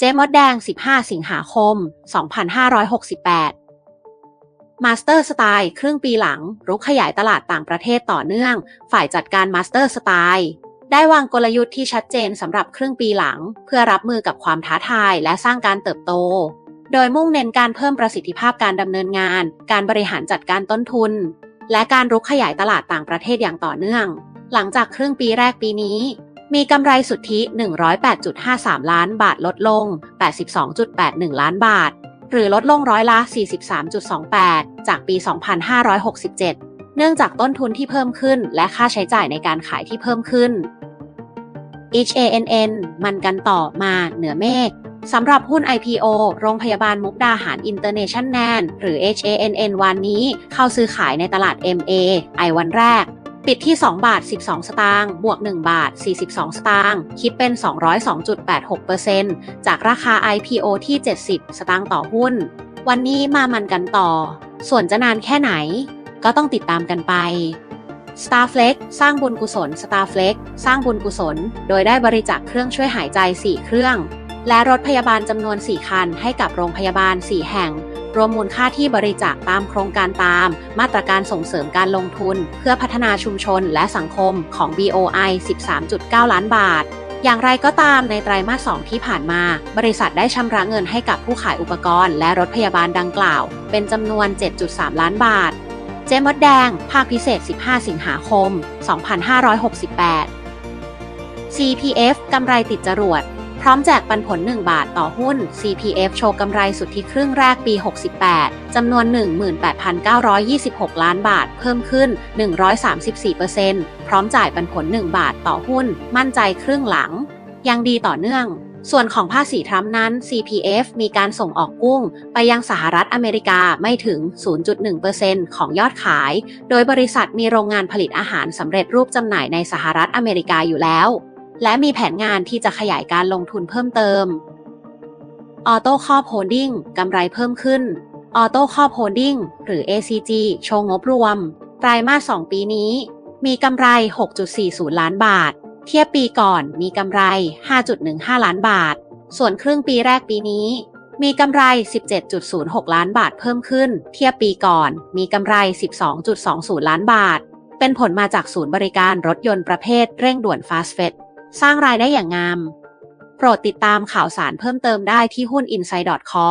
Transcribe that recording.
เจ๊มดแดง 15 สิงหาคม 2568 มาสเตอร์สไตล์ครึ่งปีหลัง รุกขยายตลาดต่างประเทศต่อเนื่อง ฝ่ายจัดการมาสเตอร์สไตล์ได้วางกลยุทธ์ที่ชัดเจนสำหรับครึ่งปีหลัง เพื่อรับมือกับความท้าทายและสร้างการเติบโต โดยมุ่งเน้นการเพิ่มประสิทธิภาพการดำเนินงาน การบริหารจัดการต้นทุน และการรุกขยายตลาดต่างประเทศอย่างต่อเนื่อง หลังจากครึ่งปีแรกปีนี้ มีกำไรสุทธิ 108.53 ล้านบาทลดลง 82.81 ล้านบาท หรือลดลงร้อยละ 43.28 จากปี 2567 เนื่องจากต้นทุนที่เพิ่มขึ้น และค่าใช้จ่ายในการขายที่เพิ่มขึ้น HANN มันกันต่อมาเหนือเมฆสำหรับหุ้น IPO โรงพยาบาลมุกดาหารอินเตอร์เนชั่นแนนหรือ HANN วันนี้เข้าซื้อขายในตลาด MA ไอวันแรก ปิดที่ 2 บาท 12 สตางค์บวก 1 บาท 42 สตางค์คิดเป็น 202.86%จากราคา IPO ที่ 70 สตางค์ต่อหุ้น วันนี้มามันกันต่อ ส่วนจะนานแค่ไหน ก็ต้องติดตามกันไป Starflex สร้างบุญกุศล Starflex สร้างบุญกุศล โดยได้บริจาคเครื่องช่วยหายใจ 4 เครื่อง และรถพยาบาลจำนวน 4 คันให้กับโรงพยาบาล 4 แห่ง รวมมูลค่าที่บริจาคตามโครงการตาม มาตรการส่งเสริมการลงทุน เพื่อพัฒนาชุมชนและสังคมของ BOI 13.9 ล้านบาทอย่างไรก็ตามในไตรมาส 2 ที่ผ่านมา บริษัทได้ชำระเงินให้กับผู้ขายอุปกรณ์ และรถพยาบาลดังกล่าว เป็นจำนวน 7.3 ล้านบาท เจมดแดง ภาคพิเศษ 15 สิงหาคม 2568 CPF กำไรติดจรวด พร้อมแจกปันผล 1 บาทต่อหุ้น CPF โชว์กำไรสุทธิครึ่งแรกปี 68 จำนวน 18,926 ล้านบาท เพิ่มขึ้น 134%พร้อมจ่ายปันผล 1 บาทต่อหุ้น มั่นใจครึ่งหลัง ยังดีต่อเนื่องส่วนของภาษีทรัมป์นั้น CPF มีการส่งออกกุ้ง ไปยังสหรัฐอเมริกาไม่ถึง 0.1%ของยอดขาย โดยบริษัทมีโรงงานผลิตอาหารสำเร็จรูปจำหน่ายในสหรัฐอเมริกาอยู่แล้ว และมีแผนงานที่จะขยายการลงทุนเพิ่มเติม ออโต้คอ p โ o ดดิ้งกำไรเพิ่มขึ้น ออโต้คอ p โ o ดดิ้งหรือ ACG โชว์งบรวม ไตรมาส 2 ปีนี้ มีกำไร 6.40 ล้านบาท เทียบปีก่อนมีกำไร 5.15 ล้านบาท ส่วนครึ่งปีแรกปีนี้ มีกำไร 17.06 ล้านบาทเพิ่มขึ้น เทียบปีก่อน มีกำไร 12.20 ล้านบาท เป็นผลมาจากศูนย์บริการรถยนต์ประเภทเร่งด่วน Fast f e d สร้างรายได้อย่างงาม โปรดติดตามข่าวสารเพิ่มเติมได้ที่หุ้น inside com